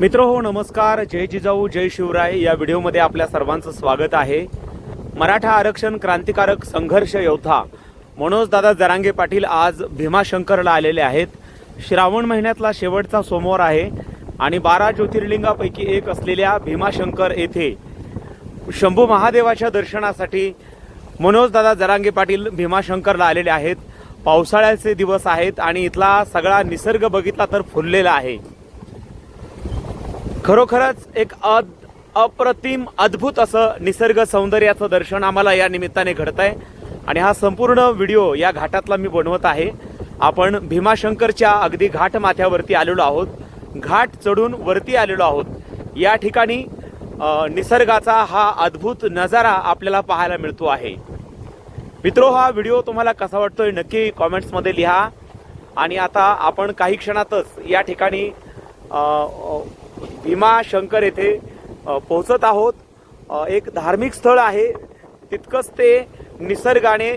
मित्र हो नमस्कार. जय जिजाऊ जय शिवराय. या व्हिडिओमध्ये आपल्या सर्वांचं स्वागत आहे. मराठा आरक्षण क्रांतिकारक संघर्ष योद्धा मनोज दादा जरांगे पाटील आज भीमाशंकरला आलेले आहेत. श्रावण महिन्यातला शेवटचा सोमवार आहे आणि बारा ज्योतिर्लिंगापैकी एक असलेल्या भीमाशंकर येथे शंभू महादेवाच्या दर्शनासाठी मनोजदादा जरांगे पाटील भीमाशंकरला आलेले आहेत. पावसाळ्याचे दिवस आहेत आणि इथला सगळा निसर्ग बघितला तर फुललेला आहे. खरोखरच एक अद अप्रतिम अद्भुत असं निसर्ग सौंदर्याचं दर्शन आम्हाला या निमित्ताने घडत आहे आणि हा संपूर्ण व्हिडिओ या घाटातला मी बनवत आहे. आपण भीमाशंकरच्या अगदी घाट माथ्यावरती आलेलो आहोत. घाट चढून वरती आलेलो आहोत. या ठिकाणी निसर्गाचा हा अद्भुत नजारा आपल्याला पाहायला मिळतो आहे. मित्रो हा व्हिडिओ तुम्हाला कसा वाटतोय नक्की कॉमेंट्समध्ये लिहा. आणि आता आपण काही क्षणातच या ठिकाणी भीमाशंकर येथे पोहोचत आहोत. एक धार्मिक स्थळ आहे. तितकंच ते निसर्गाने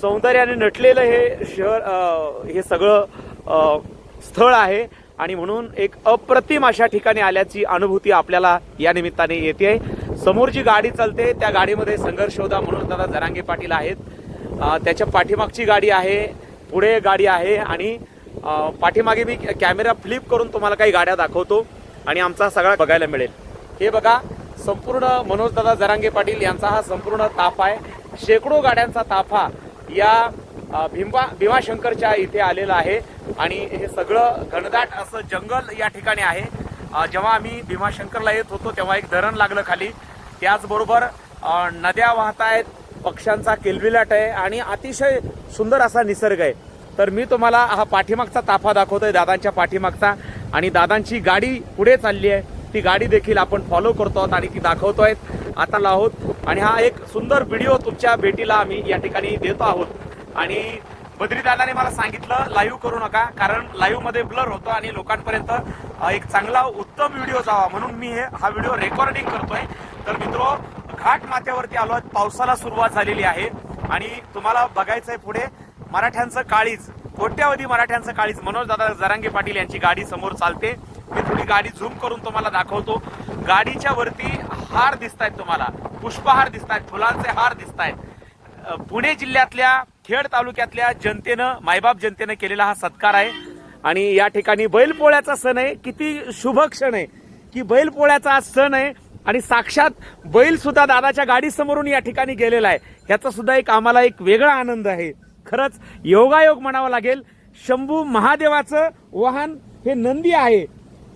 सौंदर्याने नटलेलं हे शहर हे सगळं स्थळ आहे. आणि म्हणून एक अप्रतिम अशा ठिकाणी आल्याची अनुभूती आपल्याला या निमित्ताने येते समोर जी गाडी चालते त्या गाडीमध्ये संघर्ष होता म्हणून दादा जरांगे पाटील आहेत. त्याच्या पाठीमागची गाडी आहे पुढे गाडी आहे. आणि पाठीमागे मी कॅमेरा फ्लिप करून तुम्हाला काही गाड्या दाखवतो. आणि आमचा सगळा बघायला मिळेल. हे बघा संपूर्ण मनोज दादा जरांगे पाटील यांचा हा संपूर्ण ताफा आहे. शेकडो गाड्यांचा ताफा या भीमा भीमाशंकरच्या इथे आलेला आहे. आणि हे सगळं घनदाट असं जंगल या ठिकाणी आहे. जेव्हा आम्ही भीमाशंकरला येत होतो तेव्हा एक धरण लागलं खाली. त्याचबरोबर नद्या वाहत आहेत पक्ष्यांचा किलबिलाट आहे आणि अतिशय सुंदर असा निसर्ग आहे. तर मी तुम्हाला हा पाठीमागचा ताफा दाखवतोय दादांच्या पाठीमागचा. आणि दादांची गाडी पुढे चालली आहे. ती गाडी देखील आपण फॉलो करतो आहोत आणि ती दाखवतो आहेत. आता आहोत. आणि हा एक सुंदर व्हिडिओ तुमच्या भेटीला आम्ही या ठिकाणी देतो आहोत. आणि बद्रीदादाने मला सांगितलं लाईव्ह करू नका कारण लाईव्हमध्ये ब्लर होतो आणि लोकांपर्यंत एक चांगला उत्तम व्हिडिओ जावा. म्हणून मी हे हा व्हिडिओ रेकॉर्डिंग करतोय. तर मित्रो घाट माथ्यावरती आलो आहोत. पावसाला सुरुवात झालेली आहे. आणि तुम्हाला बघायचंय पुढे मराठ्यांचं काळीज. कोट्यावधी मराठ्यांचं काळीच मनोजदादा जरांगे पाटील यांची गाडी समोर चालते. मी थोडी गाडी झूम करून तुम्हाला दाखवतो. गाडीच्या वरती हार दिसत आहेत तुम्हाला. पुष्पहार दिसत आहेत फुलांचे हार दिसत आहेत पुणे जिल्ह्यातल्या खेड तालुक्यातल्या जनतेनं मायबाप जनतेनं केलेला हा सत्कार आहे. आणि या ठिकाणी बैलपोळ्याचा सण आहे. किती शुभ क्षण आहे की बैलपोळ्याचा आज सण आहे. आणि साक्षात बैल सुद्धा दादाच्या गाडीसमोरून या ठिकाणी गेलेला आहे. ह्याचा सुद्धा एक आम्हाला एक वेगळा आनंद आहे. खरंच योगायोग म्हणावा लागेल. शंभू महादेवाचं वाहन हे नंदी आहे.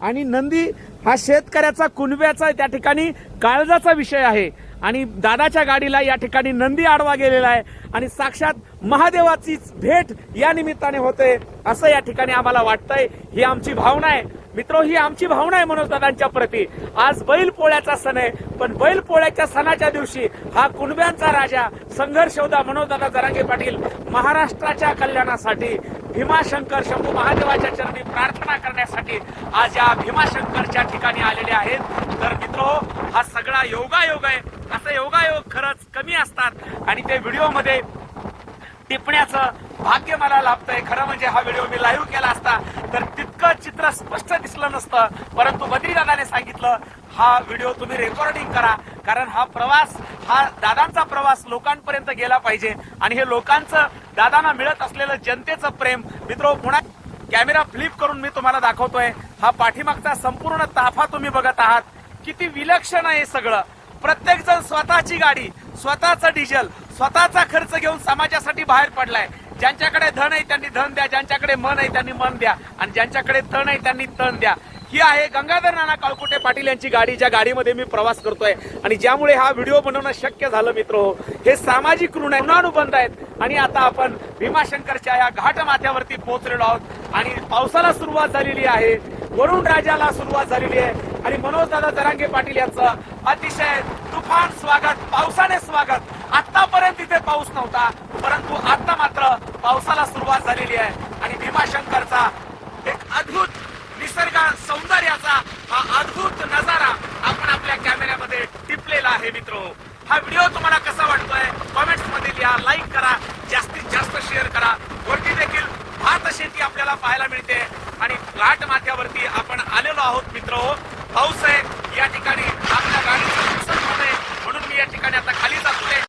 आणि नंदी हा शेतकऱ्याचा कुणब्याचा त्या ठिकाणी काळजाचा विषय आहे. आणि दादाच्या गाडीला या ठिकाणी नंदी आडवा गेलेला आहे. आणि साक्षात महादेवाचीच भेट या निमित्ताने होते असं या ठिकाणी आम्हाला वाटतंय. ही आमची भावना आहे. मित्र ही आमची भावना आहे मनोज दादांच्या प्रती. आज बैल पोळ्याचा सण आहे पण बैल पोळ्याच्या सणाच्या दिवशी हा कुणब्यांचा राजा संघर्ष होता. मनोज दादा जरांगे पाटील महाराष्ट्राच्या कल्याणासाठी भीमाशंकर शंभू महादेवाच्या चरणी प्रार्थना करण्यासाठी आज या भीमाशंकरच्या ठिकाणी आलेले आहेत. तर मित्र हा सगळा योगायोग आहे. असं योगायोग खरंच कमी असतात आणि ते व्हिडिओमध्ये टिपण्याचं भाग्य मला लाभतंय. खरं म्हणजे हा व्हिडिओ मी लाईव्ह केला असता तर तितकं चित्र स्पष्ट दिसलं नसतं. परंतु बद्रीदादाने सांगितलं हा व्हिडिओ तुम्ही रेकॉर्डिंग करा कारण हा प्रवास हा दादांचा प्रवास लोकांपर्यंत गेला पाहिजे. आणि हे लोकांचं दादांना मिळत असलेलं जनतेचं प्रेम मित्र पुन्हा कॅमेरा फ्लिप करून मी तुम्हाला दाखवतोय. हा पाठीमागचा संपूर्ण ताफा तुम्ही बघत आहात. किती विलक्षण आहे हे सगळं. प्रत्येक जण स्वतःची गाडी स्वतःचं डिझेल स्वतःचा खर्च घेऊन समाजासाठी बाहेर पडलाय. ज्यांच्याकडे धन आहे त्यांनी धन द्या ज्यांच्याकडे मन आहे त्यांनी मन द्या आणि ज्यांच्याकडे तण आहे त्यांनी तण द्या. ही आहे गंगाधर नाना काळकुटे पाटील यांची गाडी ज्या गाडीमध्ये मी प्रवास करतोय. आणि ज्यामुळे हा व्हिडिओ बनवणं शक्य झालं मित्र हो. हे सामाजिक ऋण आहे ऋणानुबंध आहेत. आणि आता आपण भीमाशंकरच्या या घाट माथ्यावरती पोहोचलेलो आहोत. आणि पावसाला सुरुवात झालेली आहे. वरुण राजाला सुरुवात झालेली आहे. आणि मनोज दादा जरांगे पाटील यांचं अतिशय तुफान स्वागत पावसाने स्वागत. आतापर्यंत तिथे पाऊस नव्हता परंतु आता मात्र पावसाला सुरुवात झालेली आहे. आणि भीमाशंकरचा एक अद्भुत निसर्ग सौंदर्याचा हा अद्भुत नजारा आपण आपल्या कॅमेऱ्यामध्ये टिपलेला आहे मित्र. हा व्हिडिओ तुम्हाला कसा वाटतोय? कॉमेंट्समध्ये लिहा लाईक करा जास्तीत जास्त शेअर करा. वरती देखील भात शेती आपल्याला पाहायला मिळते. आणि घाट माथ्यावरती आपण आलेलो आहोत मित्र. पाऊस आहे. या ठिकाणी आपल्या गाडीचं नुकसान होत आहे म्हणून मी या ठिकाणी आता खाली जातोय.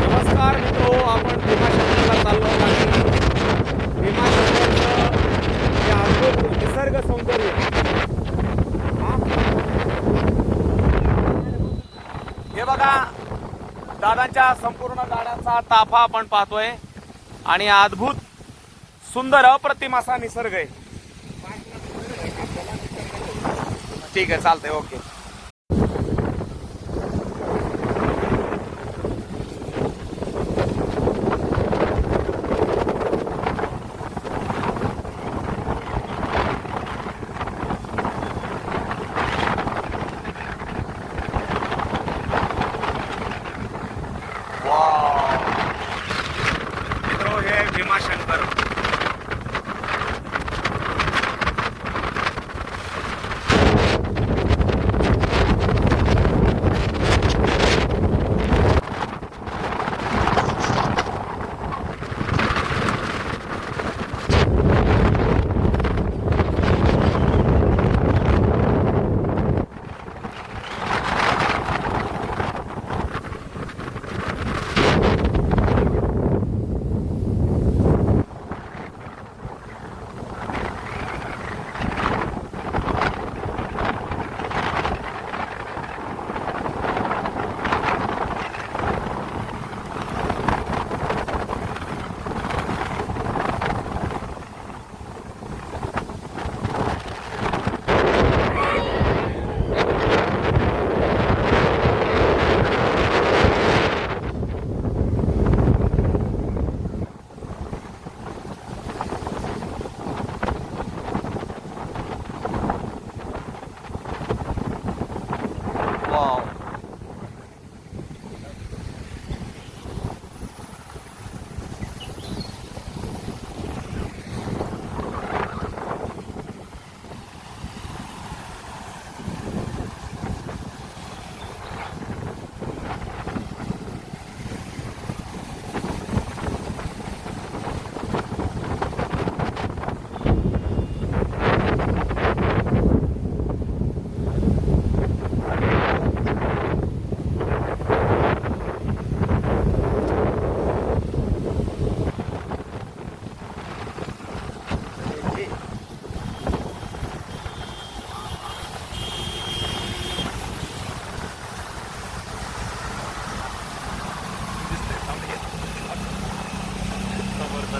नमस्कार आपण भीमा चाललो आणि निसर्ग सौंदर्य. हे बघा दादांच्या संपूर्ण पावसाचा ताफा आपण पाहतोय. आणि अद्भुत सुंदर अप्रतिम असा निसर्ग आहे. ठीक आहे चालतंय ओके.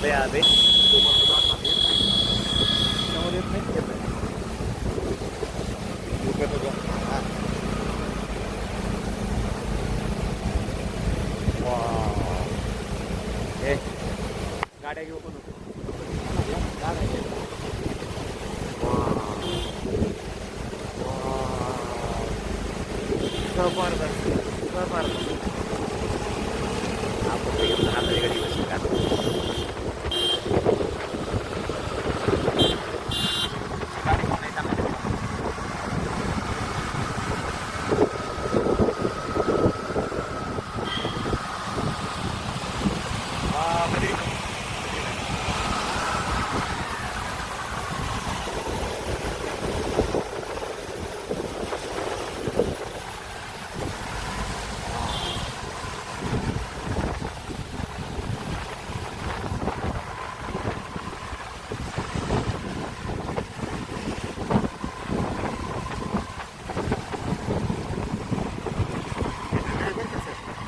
समोर मध्ये आले समोर येत नाही येत नाही. वाव. ए, गाड्या घेऊ पण जबरदस्त जबरदस्त आपण घेऊन हाताची गाडी बसली का गाडी कोण आहे चालणार? बापरे.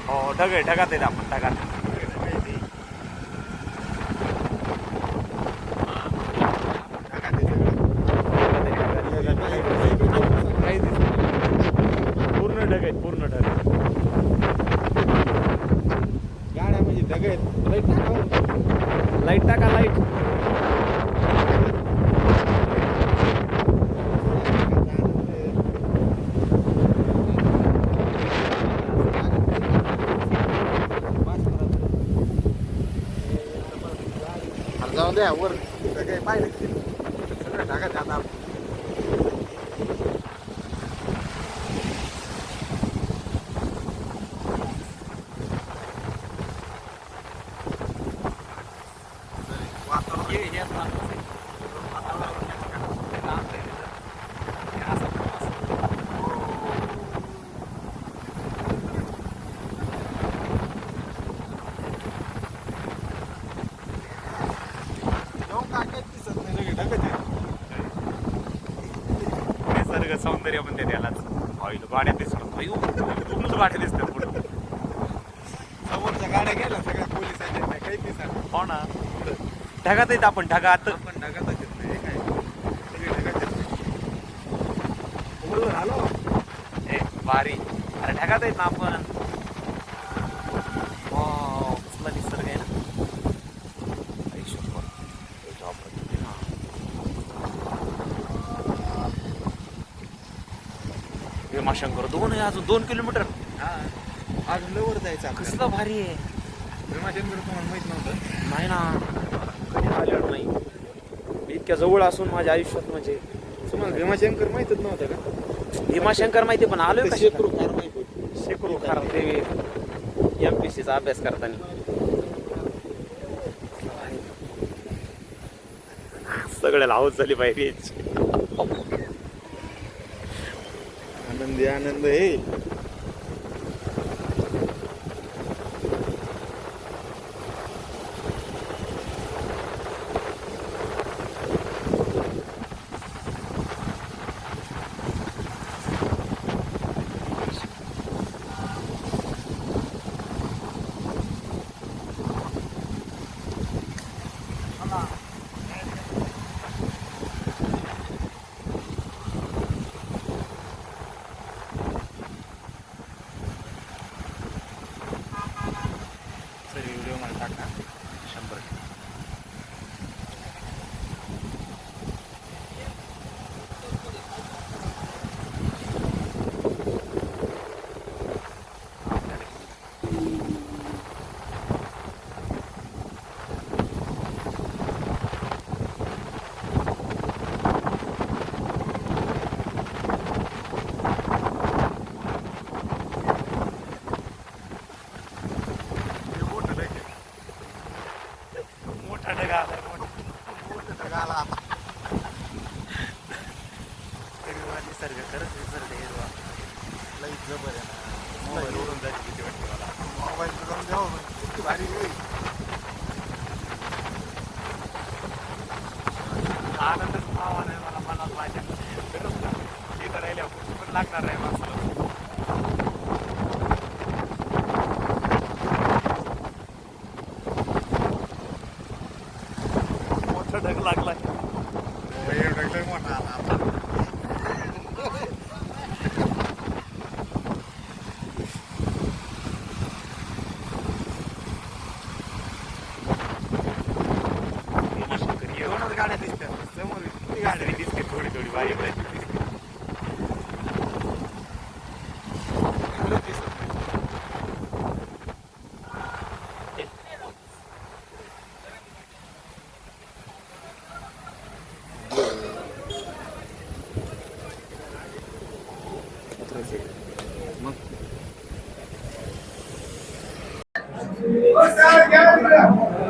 हो ढग आहे ढगात येत आपण ढगात. पूर्ण ढग आहेत पूर्ण ढग. गाड्या म्हणजे ढग आहेत. लाइट टाकावं लाइट टाका लाइट अरे जाऊन द्या वर सगळे पाहिजे सगळं ढगात आता हे- हे असं वातावरण. वातावरण लांब आहे. हे असं प्रवास. सौंदर्य म्हणते त्यालाच ऑइल गाड्या दिसतात. अयो खूपच गाड्या दिसतात पुढं. समोरच्या गाड्या गेल्या सगळ्या पोलिसांच्या त्या काही दिसणार हो ना. ढगात येत आपण ढगात. आपण ढगातच येत नाही काय? सगळे ढगात येत नाही. आलो. ए भारी अरे ढगात येत ना आपण वाव, कसला निसर्ग आहे ना आई शपथ. त्याच्या अप्रतिम ना. भीमाशंकर दोन आहे अजून दोन किलोमीटर. हा अजून लवर जायचं आपल्याला. कसलं भारी आहे. भीमाशंकर तुम्हाला माहीत नव्हतं? नाही ना. कधी आलेलो नाही इतक्या जवळ असून माझ्या आयुष्यात म्हणजे. तुम्हाला भीमाशंकर माहितच नव्हतं का? भीमाशंकर माहिती पण आलोय ते शेकरू फार माहीत होती. शेकडो खार ते एम पी सीचा अभ्यास करताना. सगळ्याला हाऊस झाली पाहिजे आनंदी आनंद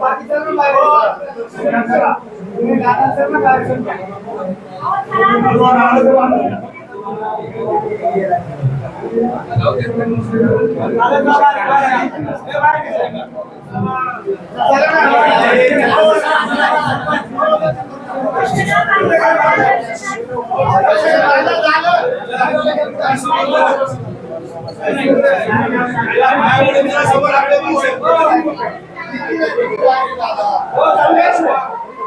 बाकी हो, समोर आपल्या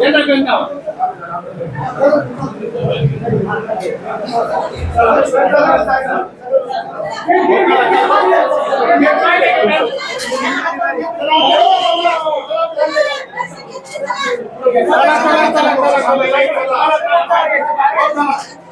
ఏంటంటే ¡Vamos, vamos, vamos!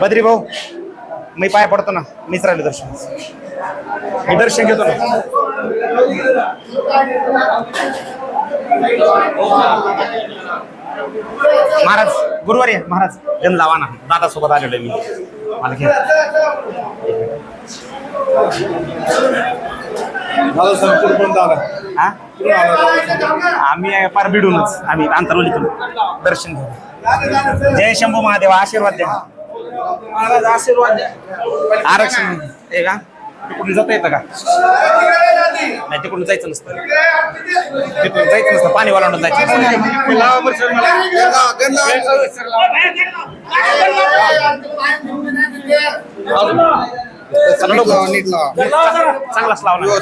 बद्री भाऊ मी पाय पडतो ना मीच राहिलो दर्शन. मी दर्शन घेतो ना. महाराज गुरुवारी आहे, महाराज जन लावा ना. दादा सोबत आलेलो आहे मी. मला घे माझा संपूर्ण पण झाला हा? आम्ही आहे पार बिडूनच आम्ही आंतरवलीतून दर्शन घेऊ जय शंभू महादेव आशीर्वाद द्या. महाराज आशीर्वाद द्या. आरक्षण हे का? तिकडून जाता येतं का? नाही तिकडून जायचं नसतं. तिकडून जायचं नसतं पाणी वालावून जायचं. चांगलाच लावला.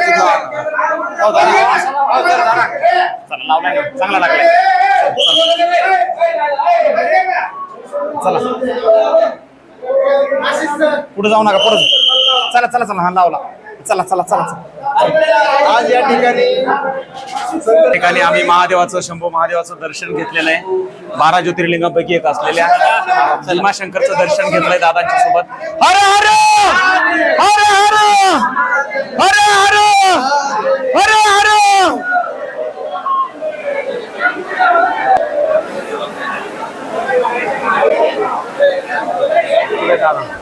चला ना. चांगला लागलाय चला. पुढे जाऊ नका परत चला चला चला हा लावला. चला चला चला चला. आज या ठिकाणी ठिकाणी आम्ही महादेवाचं शंभू महादेवाचं दर्शन घेतलेलं आहे. बारा ज्योतिर्लिंगापैकी एक असलेल्या भीमाशंकरचं दर्शन घेतलंय दादांच्या सोबत. हर हर! हर हर! हर हर! हर हर! दादा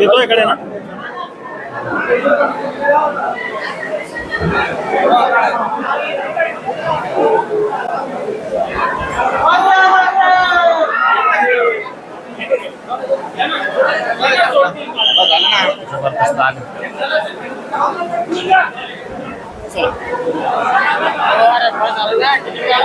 येतो इकडे ना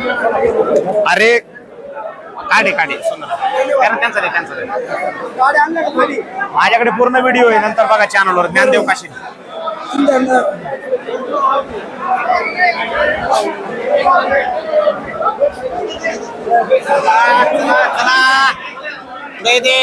अरे काढे काढे सुंदर त्यांना- त्यांचं दे, त्यांचं दे. गाडी आणलं का खाली माझ्याकडे पूर्ण व्हिडिओ आहे नंतर बघा चॅनलवर ज्ञानदेव काशी দে দে